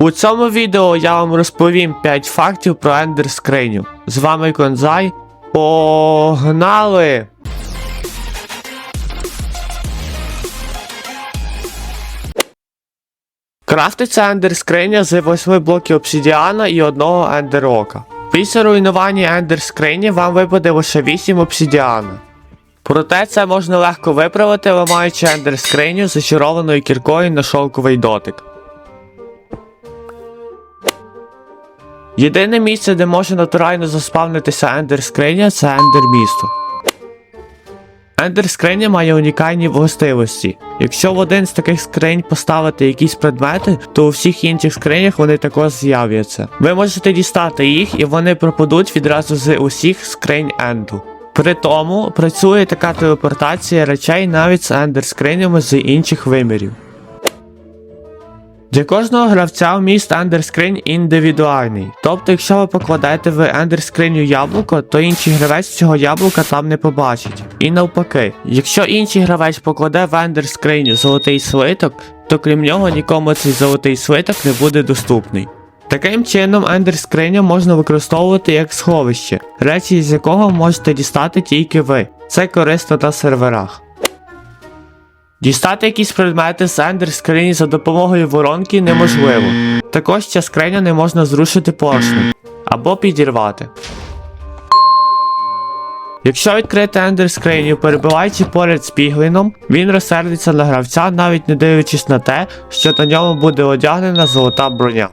У цьому відео я вам розповім 5 фактів про ендер скриню. З вами Конзай. Погнали! Крафтиться ендер скриня з 8 блоків обсидіана і одного ендер ока. Після руйнування ендер скрині вам випаде лише 8 обсидіана. Проте це можна легко виправити, ламаючи ендер скриню зачарованою кіркою на шовковий дотик. Єдине місце, де може натурально заспавнитися ендер скриня, це ендер місто. Ендер скриня має унікальні властивості. Якщо в один з таких скринь поставити якісь предмети, то у всіх інших скринях вони також з'являться. Ви можете дістати їх і вони пропадуть відразу з усіх скринь енду. При тому працює така телепортація речей навіть з ендер скринями з інших вимірів. Для кожного гравця вміст Ender індивідуальний. Тобто, якщо ви покладете в Screen яблуко, то інший гравець цього яблука там не побачить. І навпаки, якщо інший гравець покладе в Screen золотий слиток, то крім нього нікому цей золотий слиток не буде доступний. Таким чином, Ender можна використовувати як сховище, речі з якого можете дістати тільки ви. Це корисно на серверах. Дістати якісь предмети з ендер скрині за допомогою воронки неможливо. Також ця скриня не можна зрушити поршнем або підірвати. Якщо відкрити ендер скриню, перебуваючи поряд з піглином, він розсердиться на гравця, навіть не дивлячись на те, що на ньому буде одягнена золота броня.